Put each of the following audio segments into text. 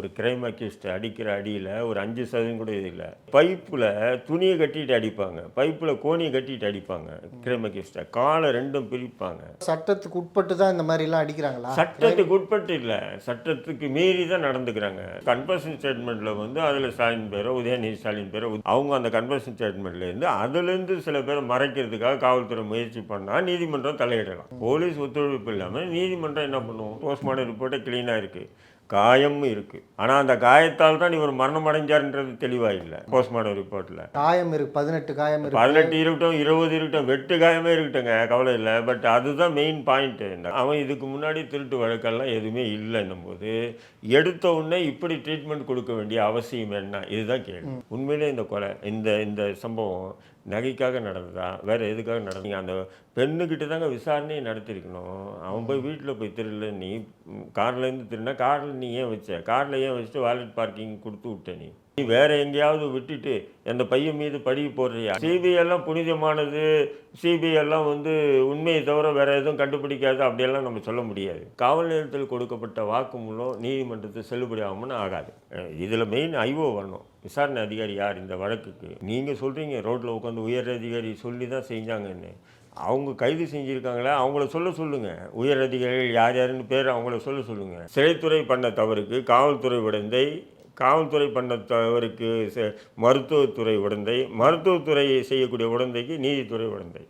ஒரு crime accused அடிக்கிற அடியில் ஒரு அஞ்சு சதவீதம் கூட இது இல்லை. பைப்பில் துணியை கட்டிட்டு அடிப்பாங்க. பைப்பில் கோணியை கட்டிட்டு அடிப்பாங்க கிரைம் அக்யூஸ்ட்டை காலை ரெண்டும் பிரிப்பாங்க. சட்டத்துக்கு உட்பட்டு தான் இந்த மாதிரிலாம் அடிக்கிறாங்களா? சட்டத்துக்கு உட்பட்டு இல்லை. சட்டத்துக்கு மீறி தான் நடந்துக்கிறாங்க கன்வர்ஷன் ஸ்டேட்மெண்ட்டில் வந்து அதில் ஸ்டாலின் பேரோ உதயநிதி ஸ்டாலின் பேரோ அவங்க அந்த கன்வர்ஷன் ஸ்டேட்மெண்ட்லேருந்து அதுலேருந்து சில பேரை மறைக்கிறதுக்காக காவல்துறை முயற்சி பண்ணால் நீதிமன்றம் தலையிடலாம். போலீஸ் ஒத்துழைப்பு இல்லாமல் நீதிமன்றம் என்ன பண்ணுவோம் போஸ்ட்மார்ட்டம் ரிப்போர்ட்டே க்ளீனாக இருக்குது காயமும் இருக்குது ஆனால் அந்த காயத்தால் தான் இவர் மரணம் அடைஞ்சார்ன்றது தெளிவாக இல்லை போஸ்ட்மார்ட்டம் ரிப்போர்ட்டில் காயம் இருக்கு பதினெட்டு காயம் இருக்கு. பதினெட்டு இருக்கட்டும் இருபது இருக்கட்டும் வெட்டு காயமே இருக்கட்டுங்க கவலை இல்லை. பட் அதுதான் மெயின் பாயிண்ட்டு அவன் இதுக்கு முன்னாடி திருட்டு வழக்கெல்லாம் எதுவுமே இல்லைன்னும் போது எடுத்த உடனே இப்படி ட்ரீட்மெண்ட் கொடுக்க வேண்டிய அவசியம் என்ன? இதுதான் கேள்வி. உண்மையிலே இந்த கொலை இந்த இந்த சம்பவம் நகைக்காக நடந்ததா? வேற எதுக்காக நடந்தீங்க அந்த பெண்ணுக்கிட்ட தாங்க விசாரணையை நடத்திருக்கணும். அவன் போய் வீட்டில் போய் திருடல நீ கார்லேருந்து திருடினா காரில் நீ ஏன் வச்ச? காரில் ஏன் வச்சுட்டு வாலெட் பார்க்கிங் கொடுத்து விட்ட நீ? நீ வேற எங்கேயாவது விட்டுட்டு அந்த பையன் மீது படி போடுறியா? சிபிஐ எல்லாம் புனிதமானது. சிபிஐ எல்லாம் வந்து உண்மையை தவிர வேற எதுவும் கண்டுபிடிக்காது. அப்படியெல்லாம் நம்ம சொல்ல முடியாது. காவல் நிலையத்தில் கொடுக்கப்பட்ட வாக்குமூலம் நீதிமன்றத்தில் செல்லுபடி ஆகும்னு ஆகாது இதில் மெயின் ஐஓ வரணும். விசாரணை அதிகாரி யார் இந்த வழக்குக்கு? நீங்கள் சொல்கிறீங்க ரோட்டில் உட்காந்து உயர் அதிகாரி சொல்லி தான் செஞ்சாங்கன்னு. அவங்க கைது செஞ்சுருக்காங்களா? அவங்கள சொல்ல சொல்லுங்க. உயர் அதிகாரிகள் யார் யாருன்னு பேர் அவங்கள சொல்ல சொல்லுங்க. சிறைத்துறை பண்ண தவறுக்கு காவல்துறை உடந்தை காவல்துறை பண்ண தவறுக்கு மருத்துவத்துறை உடந்தை மருத்துவத்துறை செய்யக்கூடிய உடந்தைக்கு நீதித்துறை உடந்தை.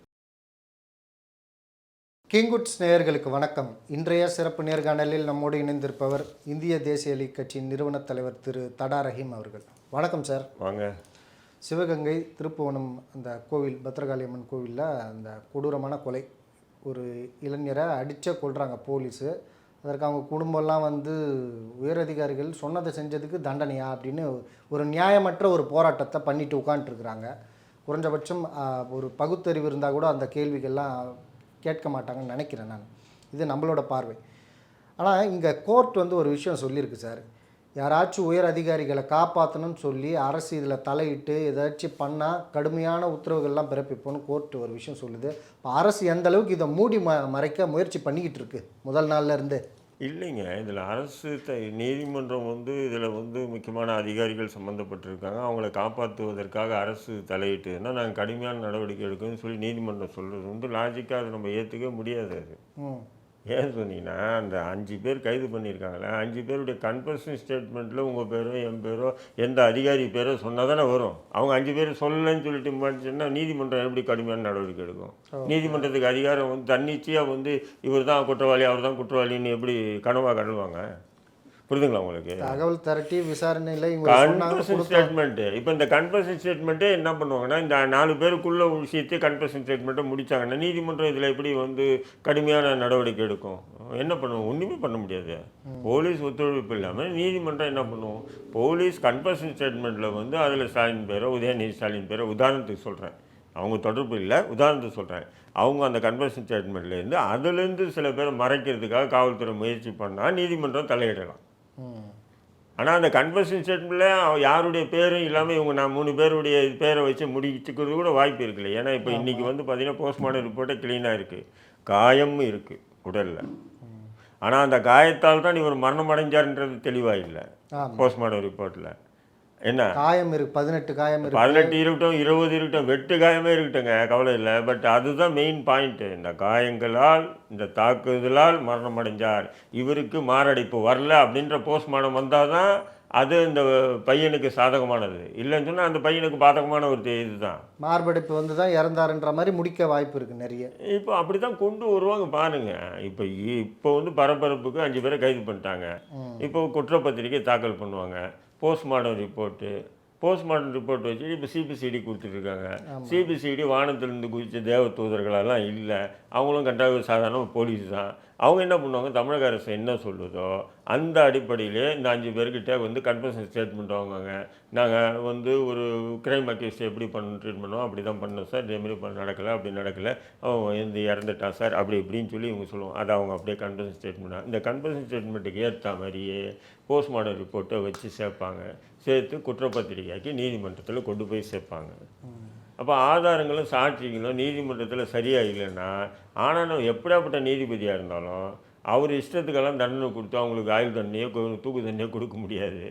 கிங்குட்ஸ் நேயர்களுக்கு வணக்கம். இன்றைய சிறப்பு நேர்காணலில் நம்மோடு இணைந்திருப்பவர் இந்திய தேசிய லீக் கட்சியின் நிறுவனத் தலைவர் திரு தடா ரஹீம் அவர்கள். வணக்கம் சார். வாங்க. சிவகங்கை திருப்புவனம் அந்த கோவில் பத்ரகாளி அம்மன் கோவிலில் அந்த கொடூரமான கொலை. ஒரு இளைஞரை அடித்த கொள்கிறாங்க போலீஸு. அதற்கு அவங்க குடும்பம்லாம் வந்து உயரதிகாரிகள் சொன்னதை செஞ்சதுக்கு தண்டனையா அப்படின்னு ஒரு நியாயமற்ற ஒரு போராட்டத்தை பண்ணிட்டு உட்காந்துருக்குறாங்க குறைஞ்சபட்சம் ஒரு பகுத்தறிவு இருந்தால் கூட அந்த கேள்விகள்லாம் கேட்க மாட்டாங்கன்னு நினைக்கிறேன் நான். இது நம்மளோட பார்வை. ஆனால் இங்கே கோர்ட் வந்து ஒரு விஷயம் சொல்லியிருக்கு சார். யாராச்சும் உயர் அதிகாரிகளை காப்பாற்றணும்னு சொல்லி அரசு இதில் தலையிட்டு ஏதாச்சும் பண்ணால் கடுமையான உத்தரவுகள்லாம் பிறப்பிப்போம்னு கோர்ட் ஒரு விஷயம் சொல்லுது. இப்போ அரசு எந்த அளவுக்கு இதை மூடி ம மறைக்க முயற்சி பண்ணிக்கிட்டு இருக்கு? முதல் நாள்ல இருந்து. இல்லைங்க. இதில் அரசு த நீதிமன்றம் வந்து இதில் வந்து முக்கியமான அதிகாரிகள் சம்மந்தப்பட்டிருக்காங்க. அவங்கள காப்பாற்றுவதற்காக அரசு தலையிட்டுன்னா நாங்கள் கடுமையான நடவடிக்கை எடுக்கணும்னு சொல்லி நீதிமன்றம் சொல்கிறது வந்து லாஜிக்காக அதை நம்ம ஏற்றுக்க முடியாது அது. ம் ஏன் சொன்னீங்கன்னா அந்த அஞ்சு பேர் கைது பண்ணியிருக்காங்களே அஞ்சு பேருடைய கன்ஃபர்ஷன் ஸ்டேட்மெண்ட்டில் உங்கள் பேரோ என் பேரோ எந்த அதிகாரி பேரோ சொன்னால் தானே வரும். அவங்க அஞ்சு பேர் சொல்லலைன்னு சொல்லிட்டு மாட்டுச்சுன்னா நீதிமன்றம் எப்படி கடுமையான நடவடிக்கை எடுக்கும்? நீதிமன்றத்துக்கு அதிகாரம் வந்து தன்னிச்சையாக வந்து இவர் தான் குற்றவாளி அவர் தான் குற்றவாளின்னு எப்படி கனவாக கழுவாங்க புரிதுங்களா உங்களுக்கு? தகவல் திரட்டி விசாரணையில் கன்ஃபர்ஷன் ஸ்டேட்மெண்ட்டு இப்போ இந்த கன்ஃபர்ஷன் ஸ்டேட்மெண்ட்டே என்ன பண்ணுவாங்கன்னா இந்த நாலு பேருக்குள்ள விஷயத்தை கன்ஃபர்ஷன் ஸ்டேட்மெண்ட்டை முடிச்சாங்கன்னா நீதிமன்றம் இதில் எப்படி வந்து கடுமையான நடவடிக்கை எடுக்கும்? என்ன பண்ணுவோம்? ஒன்றுமே பண்ண முடியாது. போலீஸ் ஒத்துழைப்பு இல்லாமல் நீதிமன்றம் என்ன பண்ணுவோம்? போலீஸ் கன்ஃபர்ஷன் ஸ்டேட்மெண்ட்டில் வந்து அதில் ஸ்டாலின் பேரோ உதயநிதி ஸ்டாலின் பேரோ உதாரணத்துக்கு சொல்கிறேன் அவங்க தொடர்பு இல்லை உதாரணத்துக்கு சொல்கிறேன் அவங்க அந்த கன்வர்ஷன் ஸ்டேட்மெண்ட்லேருந்து அதுலேருந்து சில பேரை மறைக்கிறதுக்காக காவல்துறை முயற்சி பண்ணால் நீதிமன்றம் தலையிடலாம். ஆனால் அந்த கன்வர்ஷன் ஸ்டேட்மெண்ட்டில் யாருடைய பேரும் இல்லாமல் இவங்க நான் மூணு பேருடைய பேரை வச்சு முடிச்சுக்கிறது கூட வாய்ப்பு இருக்குல்ல. ஏன்னா இப்போ இன்றைக்கி வந்து பார்த்தீங்கன்னா போஸ்ட்மார்ட்டம் ரிப்போர்ட்டே க்ளீனாக இருக்குது காயமும் இருக்குது உடலில். ஆனால் அந்த காயத்தால் தான் இவர் மரணம் அடைஞ்சார்ன்றது தெளிவாக இல்லை. ஆமாம் போஸ்ட்மார்ட்டம் ரிப்போர்ட்டில் என்ன? காயம் இருக்கு பதினெட்டு காயம் இருக்கு. பதினெட்டு இருக்கட்டும் இருபது இருக்கட்டும் வெட்டு காயமே இருக்கட்டுங்க கவலை இல்லை. பட் அதுதான் மெயின் பாயிண்ட்டு இந்த காயங்களால் இந்த தாக்குதலால் மரணம் அடைஞ்சார். இவருக்கு மாரடைப்பு வரல அப்படின்ற போஸ்ட்மார்ட்டம் வந்தால் தான் அது இந்த பையனுக்கு சாதகமானது. இல்லைன்னு சொன்னால் அந்த பையனுக்கு பாதகமான ஒரு இதுதான். மார்படைப்பு வந்து தான் இறந்தாருன்ற மாதிரி முடிக்க வாய்ப்பு இருக்கு நிறைய. இப்போ அப்படி தான் கொண்டு வருவாங்க பாருங்க. இப்போ இப்போ வந்து பரபரப்புக்கு அஞ்சு பேரை கைது பண்ணிட்டாங்க. இப்போ குற்றப்பத்திரிக்கை தாக்கல் பண்ணுவாங்க. போஸ்ட்மார்ட்டம் ரிப்போர்ட்டு போஸ்ட்மார்ட்டம் ரிப்போர்ட் வச்சு இப்போ சிபிசிடி கொடுத்துட்ருக்காங்க. சிபிசிடி வானத்திலிருந்து குதிச்ச தேவ தூதர்களெல்லாம் இல்லை. அவங்களும் கண்டாக சாதாரண போலீஸ் தான். அவங்க என்ன பண்ணுவாங்க? தமிழக அரசு என்ன சொல்லுதோ அந்த அடிப்படையிலே இந்த அஞ்சு பேர்கிட்ட வந்து கன்ஃபர்ஷன் ஸ்டேட்மெண்ட் வாங்குவாங்க. நாங்கள் வந்து ஒரு கிரைம் அக்யூஸ்ட் எப்படி பண்ண ட்ரீட் பண்ணோம் அப்படி தான் பண்ணோம் சார் இதேமாரி பண்ண நடக்கலை அப்படி நடக்கலை. அவன் வந்து இறந்துட்டான் சார் அப்படி இப்படின்னு சொல்லி இவங்க சொல்லுவோம் அதை அவங்க அப்படியே கன்ஃபர்ஷன் ஸ்டேட்மெண்ட் இந்த கன்ஃபர்ஷன் ஸ்டேட்மெண்ட்டுக்கு ஏற்ற மாதிரியே போஸ்ட்மார்ட்டம் ரிப்போர்ட்டை வச்சு சேர்ப்பாங்க. சேர்த்து குற்றப்பத்திரிகையாக்கி நீதிமன்றத்தில் கொண்டு போய் சேர்ப்பாங்க. அப்போ ஆதாரங்களும் சாட்சிகளும் நீதிமன்றத்தில் சரியாக இல்லைன்னா ஆனாலும் எப்படியாப்பட்ட நீதிபதியாக இருந்தாலும் அவர் இஷ்டத்துக்கெல்லாம் தண்டனை கொடுத்து அவங்களுக்கு ஆயுள் தண்டனையோ தூக்கு தண்டனையோ கொடுக்க முடியாது.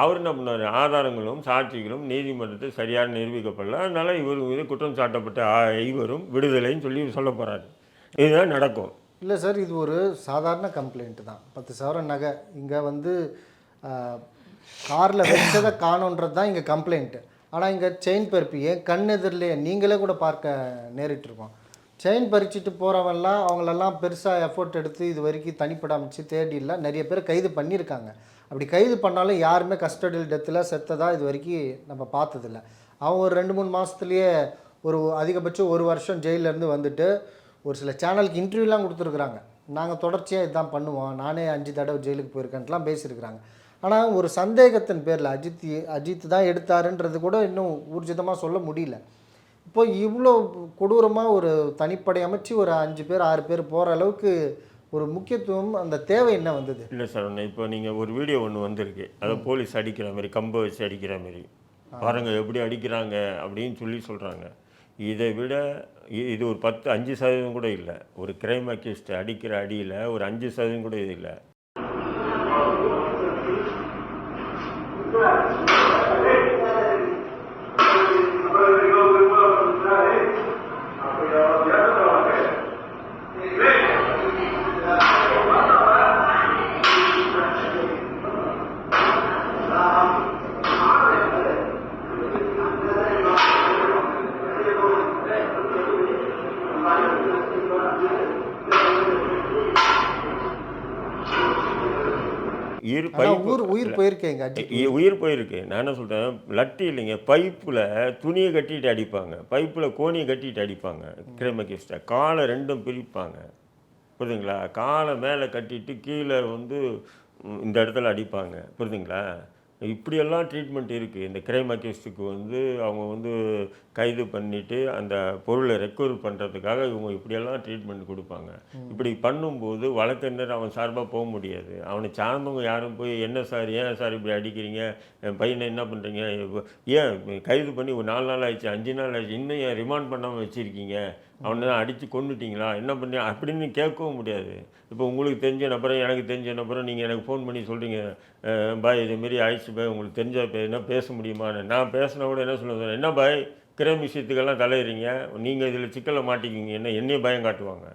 அவர் என்ன பண்ணார் ஆதாரங்களும் சாட்சிகளும் நீதிமன்றத்தில் சரியாக நிரூபிக்கப்படல. அதனால் இவர் மீது குற்றம் சாட்டப்பட்ட இவரும் ஐவரும் விடுதலைன்னு சொல்லி சொல்ல போகிறாரு இதுதான் நடக்கும். இல்லை சார் இது ஒரு சாதாரண கம்ப்ளைண்ட் தான். பத்து சவரன் நகை. இங்கே வந்து காரில் வச்சதை காணோன்றது தான் இங்கே கம்ப்ளைண்ட்டு ஆனால் இங்கே செயின் பறிப்பு ஏன் கண் எதிரிலேயே நீங்களே கூட பார்க்க நேரிட்டிருக்கோம். செயின் பறிச்சுட்டு போகிறவன்லாம் அவங்களெல்லாம் பெருசாக எஃபோர்ட் எடுத்து இது வரைக்கும் தனிப்பட அமைச்சு தேடில நிறைய பேர் கைது பண்ணியிருக்காங்க. அப்படி கைது பண்ணாலும் யாருமே கஸ்டடியில் டெத்தில் செத்ததாக இது வரைக்கும் நம்ம பார்த்ததில்ல. அவங்க ஒரு ரெண்டு மூணு மாதத்துலேயே ஒரு அதிகபட்சம் ஒரு வருஷம் ஜெயிலேருந்து இருந்து வந்துட்டு ஒரு சில சேனலுக்கு இன்டர்வியூலாம் கொடுத்துருக்குறாங்க. நாங்கள் தொடர்ச்சியாக இதுதான் பண்ணுவோம். நானே அஞ்சு தடவை ஜெயிலுக்கு போயிருக்கேன்ட்டுலாம் பேசியிருக்கிறாங்க. ஆனால் ஒரு சந்தேகத்தின் பேரில் அஜித் அஜித் தான் எடுத்தாருன்றது கூட இன்னும் ஊர்ஜிதமாக சொல்ல முடியல. இப்போ இவ்வளோ கொடூரமாக ஒரு தனிப்படை அமைச்சு ஒரு அஞ்சு பேர் ஆறு பேர் போகிற அளவுக்கு ஒரு முக்கியத்துவம் அந்த தேவை என்ன வந்தது? இல்லை சார் ஒன்று இப்போ நீங்கள் ஒரு வீடியோ ஒன்று வந்திருக்கு. அதை போலீஸ் அடிக்கிற மாதிரி கம்பை வச்சு அடிக்கிற மாதிரி. பாருங்க எப்படி அடிக்கிறாங்க அப்படின்னு சொல்லி சொல்கிறாங்க இதை விட இது ஒரு பத்து அஞ்சு சதவீதம் கூட இல்லை. ஒரு கிரைம் அக்யூஸ்ட் அடிக்கிற அடியில் ஒரு அஞ்சு சதவீதம் கூட இது இல்லை. பைப்பு. ஊர் உயிர் போயிருக்கேங்க உயிர் போயிருக்கு. நான் என்ன சொல்கிறேன் லட்டி இல்லைங்க. பைப்பில் துணியை கட்டிட்டு அடிப்பாங்க. பைப்பில் கோணியை கட்டிட்டு அடிப்பாங்க. கிரைமகிஸ்டை காலை ரெண்டும் பிரிப்பாங்க. புரியுதுங்களா காலை மேலே கட்டிட்டு கீழே வந்து இந்த இடத்துல அடிப்பாங்க. புரியுதுங்களா இப்படியெல்லாம் ட்ரீட்மெண்ட் இருக்குது இந்த கிரைம் அக்யூஸ்டுக்கு வந்து அவங்க வந்து கைது பண்ணிவிட்டு அந்த பொருளை ரெக்கவர் பண்ணுறதுக்காக இவங்க இப்படியெல்லாம் ட்ரீட்மெண்ட் கொடுப்பாங்க. இப்படி பண்ணும்போது வழக்கறிஞர் அவன் சார்பாக போக முடியாது. அவனை சார்ந்தவங்க யாரும் போய் என்ன சார் ஏன் சார் இப்படி அடிக்கிறீங்க? என் பையனை என்ன பண்ணுறீங்க ஏன் கைது பண்ணி ஒரு நாலு நாள் ஆயிடுச்சு அஞ்சு நாள் ஆயிடுச்சு இன்னும் ஏன் ரிமாண்ட் பண்ணாமல் வச்சுருக்கீங்க? அவனை அடித்து கொண்டுட்டீங்களா என்ன பண்ணி அப்படின்னு கேட்கவும் முடியாது. இப்போ உங்களுக்கு தெரிஞ்ச நபரும் எனக்கு தெரிஞ்ச நபரும் நீங்கள் எனக்கு ஃபோன் பண்ணி சொல்கிறீங்க பாய் இதேமாரி ஆயிடுச்சு பாய் உங்களுக்கு தெரிஞ்ச என்ன பேச முடியுமான்னு. நான் பேசினா கூட என்ன சொல்லுவேன் என்ன பாய் கிரைம் விஷயத்துக்கெல்லாம் தலையிறீங்க? நீங்கள் இதில் சிக்கலை மாட்டிக்கிங்க என்ன என்னையும் பயம் காட்டுவாங்க.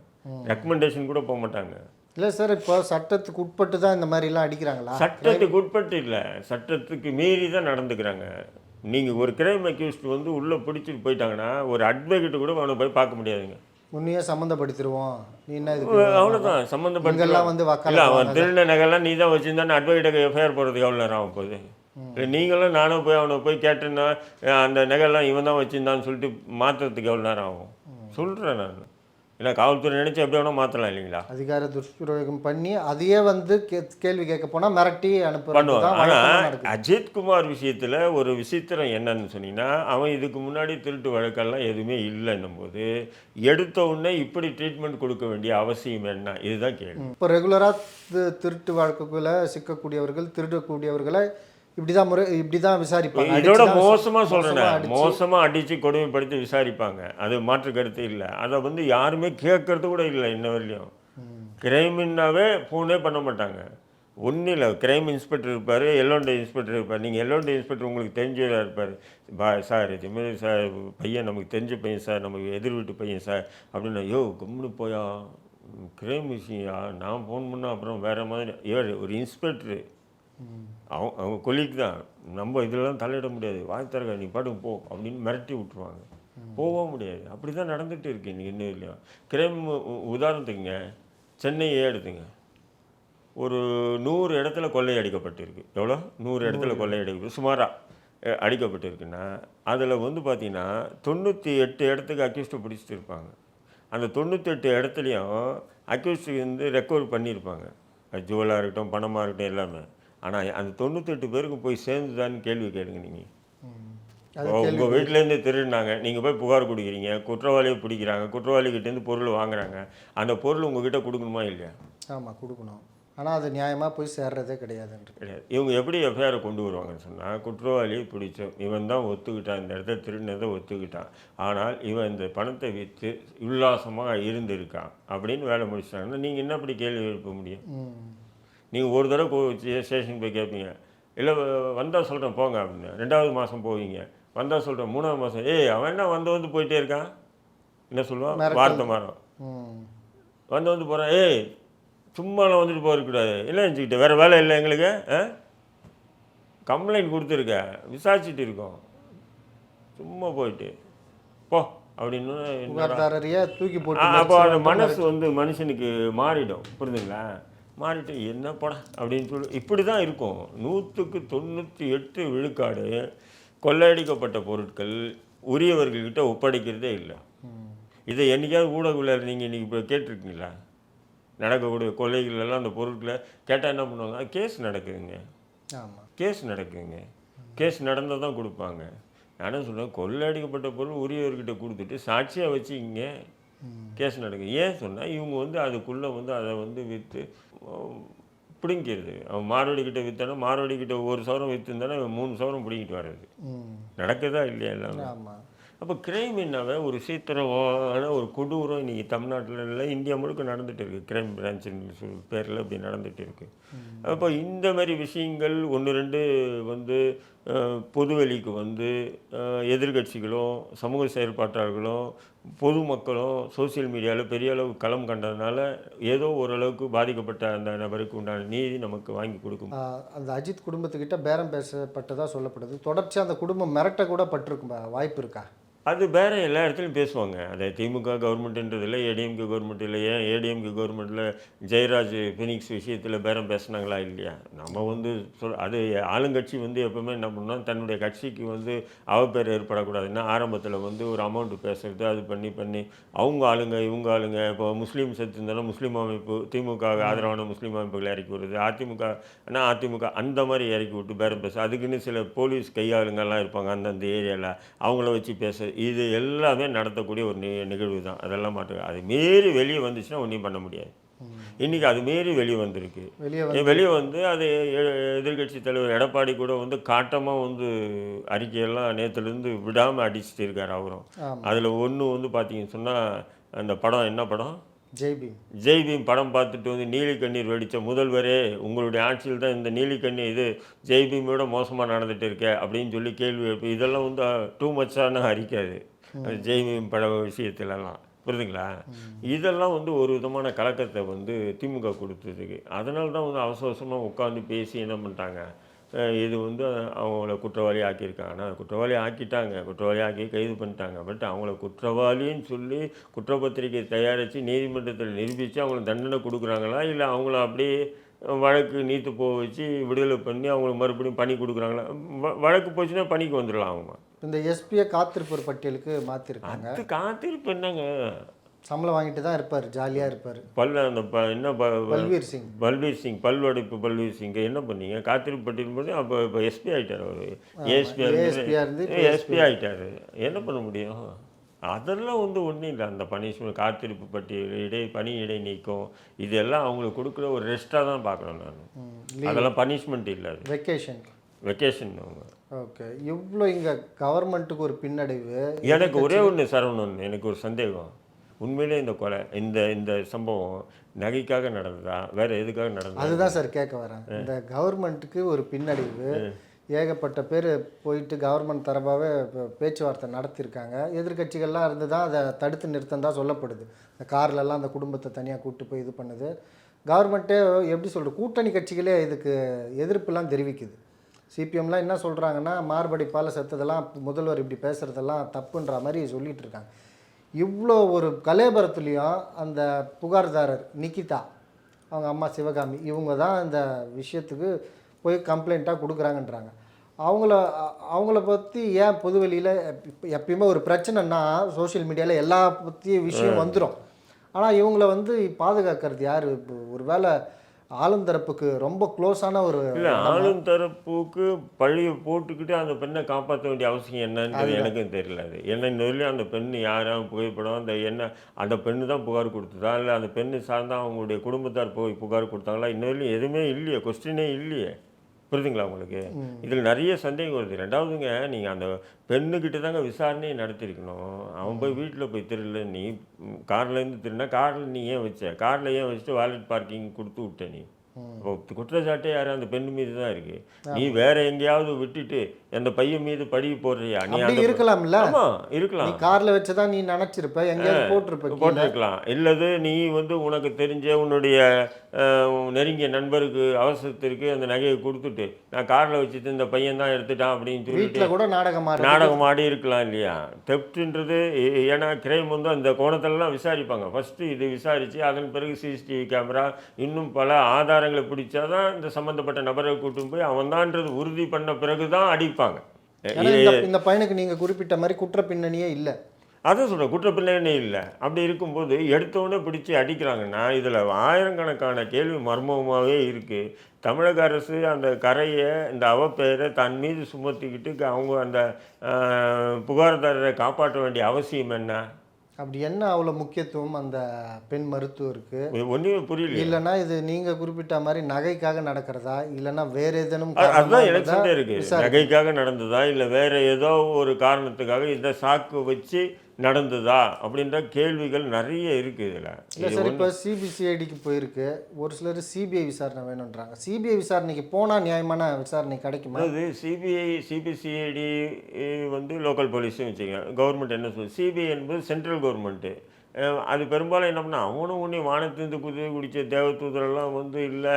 ரெக்கமெண்டேஷன் கூட போக மாட்டாங்க. இல்லை சார் இப்போ சட்டத்துக்கு உட்பட்டு தான் இந்த மாதிரிலாம் அடிக்கிறாங்களா? சட்டத்துக்கு உட்பட்டு இல்லை. சட்டத்துக்கு மீறி தான் நடந்துக்கிறாங்க. நீங்கள் ஒரு கிரைம் அக்யூஸ்ட் வந்து உள்ளே பிடிச்சிட்டு போயிட்டாங்கன்னா ஒரு அட்வொகேட்டு கூட அவனை போய் பார்க்க முடியாதுங்க. உன்னையே சம்மந்தப்படுத்திடுவோம் நீ என்ன அவ்வளோதான் சம்மந்தப்பட்ட இங்கெல்லாம் வந்து இல்லை அவன் திருடின நகைலாம் நீ தான் வச்சுருந்தானே அட்வொகேட்டுக்கு எஃப்ஐஆர் போடுறதுக்கு எவ்வளோ நேரம் ஆகும் போகுது இல்லை நீங்களும் நானும் போய் அவனை போய் கேட்டேன்னா அஹ் அந்த நகைலாம் இவன் தான் வச்சுருந்தான்னு சொல்லிட்டு மாற்றுறதுக்கு எவ்வளோ நேரம் ஆகும்? சொல்கிறேன் நான். ஏன்னா காவல்துறை நினச்சி எப்படி வேணால் மாற்றலாம் இல்லைங்களா? அதிகார துஷ்பிரயோகம் பண்ணி அதையே வந்து கே- கேள்வி கேட்க போனா மிரட்டி வழக்கமா ஆனால் நடக்குது. அஜித் குமார் விஷயத்தில் ஒரு விசித்திரம் என்னன்னு சொன்னீங்கன்னா அவன் இதுக்கு முன்னாடி திருட்டு வழக்கெல்லாம் எதுவுமே இல்லைன்னும் போது எடுத்த உடனே இப்படி ட்ரீட்மெண்ட் கொடுக்க வேண்டிய அவசியம் என்ன? இதுதான் கேள்வி. இப்போ ரெகுலராக திருட்டு வழக்குகளை சிக்கக்கூடியவர்கள் திருடக்கூடியவர்களை இப்படி தான் முறை இப்படி தான் விசாரிப்பாங்க இதோட அடிச்சு தான் மோசமா மோசமா சொல்றேன் அடிச்சு- மோசமா அடிச்சு கொடுமைப்படுத்தி விசாரிப்பாங்க. அது மாற்று கருத்து இல்லை. அதை வந்து யாருமே கேட்கறது கூட இல்லை இன்ன வரையிலும். கிரைமின்னாவே ஃபோனே பண்ண மாட்டாங்க. ஒன்றும் இல்லை கிரைம் இன்ஸ்பெக்டர் இருப்பார் எல்லோண்டே இன்ஸ்பெக்டர் இருப்பார். நீங்கள் எல்லோண்டே இன்ஸ்பெக்டர் உங்களுக்கு தெரிஞ்சவராக இருப்பார். பா சார் இதுமாரி சார் பையன் நமக்கு தெரிஞ்ச பையன் சார் நமக்கு எதிர் வீட்டு பையன் சார் அப்படின்னா யோ கம்முன்னு போயா. கிரைம் விஷயம்யா நான் ஃபோன் பண்ணால் அப்புறம் வேறு மாதிரி. ஒரு இன்ஸ்பெக்டரு. அவங்க அவங்க கொல்லிக்கு தான். நம்ம இதெல்லாம் தலையிட முடியாது. வாய் தரக நீ பாட்டுக்கு போ அப்படின்னு மிரட்டி விட்ருவாங்க போகவும் முடியாது. அப்படி தான் நடந்துகிட்டு இருக்கு இன்னைக்கு இன்னும் இல்லையா? கிரைம் உதாரணத்துக்குங்க. சென்னையே எடுத்துங்க. ஒரு நூறு இடத்துல கொள்ளை அடிக்கப்பட்டிருக்கு. எவ்வளோ? நூறு இடத்துல கொள்ளை அடிக்கப்பட்டு சுமாராக அடிக்கப்பட்டிருக்குன்னா அதில் வந்து பார்த்தீங்கன்னா தொண்ணூற்றி எட்டு இடத்துக்கு அக்யூஸ்ட்டை பிடிச்சிட்டு இருப்பாங்க. அந்த தொண்ணூற்றி எட்டு இடத்துலையும் அக்யூஸ்ட் வந்து ரெக்கவர் பண்ணியிருப்பாங்க. ஜுவலாக இருக்கட்டும் பணமாக இருக்கட்டும் எல்லாமே. ஆனால் அந்த தொண்ணூத்தெட்டு பேருக்கு போய் சேர்ந்துதான்னு கேள்வி கேளுங்க நீங்கள் உங்கள் வீட்டிலேருந்து திருடினாங்க. நீங்கள் போய் புகார் கொடுக்குறீங்க குற்றவாளியை பிடிக்கிறாங்க குற்றவாளிகிட்டேருந்து பொருள் வாங்குறாங்க. அந்த பொருள் உங்ககிட்ட கொடுக்கணுமா இல்லையா? ஆமாம் கொடுக்கணும். ஆனால் அது நியாயமாக போய் சேர்றதே கிடையாதுன்ற கிடையாது. இவங்க எப்படி எஃப்ஐஆரை கொண்டு வருவாங்கன்னு சொன்னால் குற்றவாளியை பிடிச்சோம். இவன் தான் ஒத்துக்கிட்டான். இந்த இடத்த திருடினதை ஒத்துக்கிட்டான். ஆனால் இவன் இந்த பணத்தை விற்று உல்லாசமாக இருந்திருக்கான் அப்படின்னு வேலை முடிச்சிட்டாங்கன்னா நீங்கள் என்ன அப்படி கேள்வி எழுப்ப முடியும்? நீங்கள் ஒரு தடவை ஸ்டேஷனுக்கு போய் கேட்பீங்க இல்லை வந்தால் சொல்கிறேன் போங்க அப்படின்னு. ரெண்டாவது மாதம் போவீங்க. வந்தால் சொல்கிறேன் மூணாவது மாதம் ஏய் அவன் என்ன வந்து வந்து போயிட்டே இருக்கான்? என்ன சொல்லுவான் வார்த்தை மாறும். வந்து வந்து போகிறான் ஏய் சும்மாலாம் வந்துட்டு போகக்கூடாது என்ன நினச்சிக்கிட்டு? வேறு வேலை இல்லை எங்களுக்கு ஆ? கம்ப்ளைண்ட் கொடுத்துருக்க. விசாரிச்சுட்டு இருக்கோம். சும்மா போயிட்டு போ அப்படின்னு தூக்கி போட்டு அப்போ அந்த மனசு வந்து மனுஷனுக்கு மாறிடும். புரிஞ்சுங்களா மாறிட்டு என்ன போடா? அப்படின்னு சொல்லி இப்படி தான் இருக்கும். நூற்றுக்கு தொண்ணூற்றி எட்டு விழுக்காடு கொள்ளையடிக்கப்பட்ட பொருட்கள் உரியவர்கள்கிட்ட ஒப்படைக்கிறதே இல்லை. இதை என்னைக்காவது ஊடகத்தில் நீங்கள் இன்றைக்கி இப்போ கேட்டிருக்கீங்களா? நடக்கக்கூடிய கொள்ளைகள் எல்லாம் அந்த பொருட்களை கேட்டால் என்ன பண்ணுவாங்க? கேஸ் நடக்குதுங்க. கேஸ் நடக்குதுங்க. கேஸ் நடந்தால் தான் கொடுப்பாங்க. நானும் சொல்லுவேன் கொள்ளையடிக்கப்பட்ட பொருள் உரியவர்கிட்ட கொடுத்துட்டு சாட்சியாக வச்சுக்கிங்க. கேஸ் நடக்குது. ஏன் சொன்னால் இவங்க வந்து அதுக்குள்ளே வந்து அதை வந்து விற்று பிடிங்கிறது அவன் மாரோடி கிட்ட விற்றானா மாரோடி கிட்ட ஒரு சவரம் விற்றுந்தானே மூணு சவரம் பிடிங்கிட்டு வர்றது. நடக்குதா இல்லையா எல்லாமே? அப்போ கிரைம் என்னவே? ஒரு சீத்திரமான ஒரு கொடூரம் இன்னைக்கு தமிழ்நாட்டில் இல்லை இந்தியா முழுக்க நடந்துட்டு இருக்கு. கிரைம் பிரான்ச்சின்னு சொல்லி பேரில் இப்படி நடந்துட்டு இருக்கு. அப்போ இந்த மாதிரி விஷயங்கள் ஒன்று ரெண்டு வந்து பொதுவெளிக்கு வந்து எதிர்கட்சிகளும் எதிர்க்கட்சிகளும் சமூக செயற்பாட்டாளர்களும் பொதுமக்களும் சோஷியல் மீடியாவில் பெரிய அளவு களம் கண்டதுனால ஏதோ ஓரளவுக்கு பாதிக்கப்பட்ட அந்த நபருக்கு உண்டான நீதி நமக்கு வாங்கி கொடுக்கும். அந்த அஜித் குடும்பத்துக்கிட்ட பேரம் பேசப்பட்டதாக சொல்லப்படுது. தொடர்ச்சியாக அந்த குடும்பம் மிரட்ட கூட பட்டிருக்கும் பா- வாய்ப்பு இருக்கா? அது வேற எல்லா இடத்துலையும் பேசுவாங்க. அதை திமுக கவர்மெண்ட்டுன்றதில்ல ஏடிஎம்கே கவர்மெண்ட் இல்லை ஏன் ஏடிஎம்கே கவர்மெண்ட்டில் ஜெயராஜ் ஃபினிக்ஸ் விஷயத்தில் பேரம் பேசுனாங்களா இல்லையா? நம்ம வந்து சொல் அது ஆளுங்கட்சி வந்து எப்பவுமே என்ன பண்ணோம் தன்னுடைய கட்சிக்கு வந்து அவப்பேர் ஏற்படக்கூடாதுன்னா ஆரம்பத்தில் வந்து ஒரு அமௌண்ட் பேசுறது அது பண்ணி பண்ணி அவங்க ஆளுங்க இவங்க ஆளுங்க இப்போ முஸ்லீம் செத்து இருந்தாலும் முஸ்லீம் அமைப்பு திமுக ஆதரவான முஸ்லீம் அமைப்புகளை இறக்கி விடுறது அதிமுக ஆனால் அதிமுக அந்த மாதிரி இறக்கி விட்டு பேரம் பேச அதுக்குன்னு சில போலீஸ் கையாளுங்கெல்லாம் இருப்பாங்க அந்தந்த ஏரியாவில் அவங்கள வச்சு பேச இது எல்லாமே நடத்தக்கூடிய ஒரு நிகழ்வு தான். அதெல்லாம் மாற்று அது மீறி வெளியே வந்துச்சுன்னா ஒன்றும் பண்ண முடியாது. இன்றைக்கி அது மீறி வெளியே வந்திருக்கு. வெளியே வந்து அது எதிர்கட்சி தலைவர் எடப்பாடி கூட வந்து காட்டமாக வந்து அறிக்கையெல்லாம் நேற்றுலேருந்து விடாமல் அடிச்சுட்டு இருக்கார் அவரும். அதில் ஒன்று வந்து பார்த்தீங்கன்னு சொன்னால் அந்த படம் என்ன படம்? ஜெய்பீம் ஜெய் பீம் படம் பார்த்துட்டு வந்து நீலி கண்ணீர் வெடித்த முதல்வரே உங்களுடைய ஆட்சியில் தான் இந்த நீலி கண்ணீர் இது ஜெய் பீமோட மோசமாக நடந்துட்டு இருக்க அப்படின்னு சொல்லி கேள்வி எழுப்பு இதெல்லாம் வந்து டூ மச்சான அறிக்காது ஜெய் பீம் பட விஷயத்துலலாம். புரியுதுங்களா? இதெல்லாம் வந்து ஒரு விதமான கலக்கத்தை வந்து திமுக கொடுத்ததுக்கு. அதனால தான் வந்து அவசர அவசரமாக உட்காந்து பேசி என்ன பண்ணிட்டாங்க? இது வந்து அவங்கள குற்றவாளி ஆக்கியிருக்காங்க. ஆனால் குற்றவாளி ஆக்கிட்டாங்க. குற்றவாளி ஆக்கி கைது பண்ணிட்டாங்க. பட் அவங்கள குற்றவாளின்னு சொல்லி குற்றப்பத்திரிக்கை தயாரித்து நீதிமன்றத்தில் நிரூபித்து அவங்களுக்கு தண்டனை கொடுக்குறாங்களா? இல்லை அவங்கள அப்படியே வழக்கு நீத்து போக வச்சு விடுதலை பண்ணி அவங்களுக்கு மறுபடியும் பணி கொடுக்குறாங்களா? வழக்கு போச்சுன்னா பணிக்கு வந்துடலாம் அவங்க. இந்த எஸ்பியை காத்திருப்போர் பட்டியலுக்கு மாற்றிருக்காங்க அது காத்திருப்பு என்னங்க? சம்பளம் வாங்கிட்டு தான் இருப்பார் ஜாலியாக இருப்பார். பல்ல அந்த ப என்ன பல்வீர் சிங். பல்வீர் சிங் பல்வடைப்பு பல்வீர் சிங் என்ன பண்ணீங்க? காத்திருப்பு பட்டியல் போது அப்போ இப்போ எஸ்பி ஆகிட்டார் அவர். ஏஎஸ்பி எஸ்பி ஆகிட்டார் என்ன பண்ண முடியும்? அதெல்லாம் வந்து ஒன்றும் இல்லை. அந்த பனிஷ்மெண்ட் காத்திருப்பு பட்டியல் இடை பணி இடை நீக்கம் இதெல்லாம் அவங்களுக்கு கொடுக்குற ஒரு ரெஸ்ட்டாக தான் பார்க்கணும் நான். அதெல்லாம் பனிஷ்மெண்ட் இல்லை அது. வெக்கேஷன். வெக்கேஷன் அவங்க. ஓகே. இவ்வளோ இங்கே கவர்மெண்ட்டுக்கு ஒரு பின்னடைவு. எனக்கு ஒரே ஒன்று சரவணன் எனக்கு ஒரு சந்தேகம். உண்மையிலே இந்த கொலை இந்த இந்த சம்பவம் நகைக்காக நடந்ததா? வேற எதுக்காக நடந்ததா? அதுதான் சார் கேட்க வரேன். இந்த கவர்மெண்ட்டுக்கு ஒரு பின்னடைவு ஏகப்பட்ட பேர் போயிட்டு கவர்மெண்ட் தரப்பாகவே பேச்சுவார்த்தை நடத்தியிருக்காங்க. எதிர்க்கட்சிகள்லாம் இருந்து தான் அதை தடுத்து நிறுத்தம் தான் சொல்லப்படுது. இந்த கார்லலாம் அந்த குடும்பத்தை தனியாக கூட்டு போய் இது பண்ணுது. கவர்மெண்ட்டே எப்படி சொல்கிறது கூட்டணி கட்சிகளே இதுக்கு எதிர்ப்புலாம் தெரிவிக்குது. சிபிஎம்லாம் என்ன சொல்கிறாங்கன்னா மார்படி பால செத்ததெல்லாம் முதல்வர் இப்படி பேசுகிறதெல்லாம் தப்புன்ற மாதிரி சொல்லிட்டு இருக்காங்க. இவ்வளோ ஒரு கலேபரத்துலேயும் அந்த புகார்தாரர் நிக்கிதா அவங்க அம்மா சிவகாமி இவங்க தான் இந்த விஷயத்துக்கு போய் கம்ப்ளைண்ட்டாக கொடுக்குறாங்கன்றாங்க. அவங்கள அவங்கள பற்றி ஏன் பொதுவெளியில் எப்பயுமே ஒரு பிரச்சனைனா சோஷியல் மீடியாவில் எல்லா பற்றி விஷயம் வந்துடும் ஆனால் இவங்கள வந்து பாதுகாக்கிறது யார்? இப்போ ஒரு வேளை ஆளுந்தரப்புக்கு ரொம்ப க்ளோஸான ஒரு இல்லை ஆளும் தரப்புக்கு பழிய போட்டுக்கிட்டு அந்த பெண்ணை காப்பாற்ற வேண்டிய அவசியம் என்னன்றது எனக்கும் தெரியல அது. ஏன்னா இந்த வரையிலும் அந்த பெண் யாரா புகைப்படம் அந்த என்ன அந்த பெண்ணு தான் புகார் கொடுத்ததா? இல்லை அந்த பெண்ணு சார்ந்தா அவங்களுடைய குடும்பத்தார் போய் புகார் கொடுத்தாங்களா? இன்ன வரையிலும் எதுவுமே இல்லையே கொஸ்டினே இல்லையே. புரியுதுங்களா உங்களுக்கு? இதில் நிறைய சந்தேகம் வருது. ரெண்டாவதுங்க நீங்கள் அந்த பெண்ணுக்கிட்ட தாங்க விசாரணையை நடத்திருக்கணும். அவன் போய் வீட்டில் போய் திருடல நீ கார்லேருந்து திருடினா காரில் நீ ஏன் வச்ச? காரில் ஏன் வச்சுட்டு வாலெட் பார்க்கிங் கொடுத்து விட்ட நீ? குற்றச்சாட்டே யாரு? அந்த பெண் மீது தான் இருக்கு. நீ வேற எங்கேயாவது விட்டுட்டு அந்த பையன் மீது பழி போடுறியா? நீ அப்படி இருக்கலாம்ல. ஆமா நீ இருக்கலாம் கார்ல வச்சதா நீ நினைச்சிருப்ப. எங்கேயாவது போட்டிருப்ப. போட்டிருக்கலாம். இல்லது நீ வந்து உனக்கு தெரிஞ்ச உன்னுடைய நெருங்கிய நண்பருக்கு அவசரத்திற்கு அந்த நகையை கொடுத்துட்டு நான் காரில் வச்சுட்டு இந்த பையன் தான் எடுத்துட்டான் அப்படின்னு சொல்லிட்டு கூட நாடகம். நாடகம் ஆடி இருக்கலாம் இல்லையா? தெப்ட்ன்றது ஏன்னா கிரைம் வந்து அந்த கோணத்திலலாம் விசாரிப்பாங்க. ஃபஸ்ட்டு இது விசாரித்து அதன் பிறகு சிசிடிவி கேமரா இன்னும் பல ஆதாரங்களை பிடிச்சாதான் இந்த சம்மந்தப்பட்ட நபரை கூட்டும் போய் அவன்தான்றது உறுதி பண்ண பிறகு தான் அடிப்பாங்க ஏன்னா இந்த பையனுக்கு நீங்க குறிப்பிட்ட மாதிரி குற்ற பின்னணியே இல்ல. அதான் சொல்கிறேன் குற்றப்பிள்ளைன்னே இல்லை. அப்படி இருக்கும்போது எடுத்தோடனே பிடிச்சி அடிக்கிறாங்கன்னா இதில் ஆயிரக்கணக்கான கேள்வி மர்மமாகவே இருக்குது தமிழக அரசு அந்த கரையை இந்த அவப்பெயரை தன் மீது சுமத்திக்கிட்டு அவங்க அந்த புகார்தாரரை காப்பாற்ற வேண்டிய அவசியம் என்ன? அப்படி என்ன அவ்வளவு முக்கியத்துவம் அந்த பெண் மருத்துவருக்கு? ஒன்றுமே புரியல இல்லைன்னா இது நீங்க குறிப்பிட்ட மாதிரி நகைக்காக நடக்கிறதா? இல்லைன்னா வேற ஏதேனும் அதுதான் எனக்கு உள்ளதா சந்தேகம் இருக்கு. விசாரி- நகைக்காக நடந்ததா? இல்லை வேற ஏதோ ஒரு காரணத்துக்காக இந்த சாக்கு வச்சு நடந்ததா அப்படின்ற கேள்விகள் நிறைய இருக்கு இதில். சார் இப்போ சிபிசிஐடிக்கு போயிருக்கு. ஒரு சிலர் சிபிஐ விசாரணை வேணுன்றாங்க சிபிஐ விசாரணைக்கு போனா நியாயமான விசாரணை கிடைக்குமா? அதாவது சிபிஐ சிபிசிஐடி வந்து லோக்கல் போலீஸும் வச்சுக்கோங்க. கவர்மெண்ட் என்ன சொல்லுது? சிபிஐ என்பது சென்ட்ரல் கவர்மெண்ட்டு அது பெரும்பாலும் என்ன அவனும் ஒன்றையும் வானத்திலிருந்து குதிரை குடித்த தேவதூதரெல்லாம் வந்து இல்லை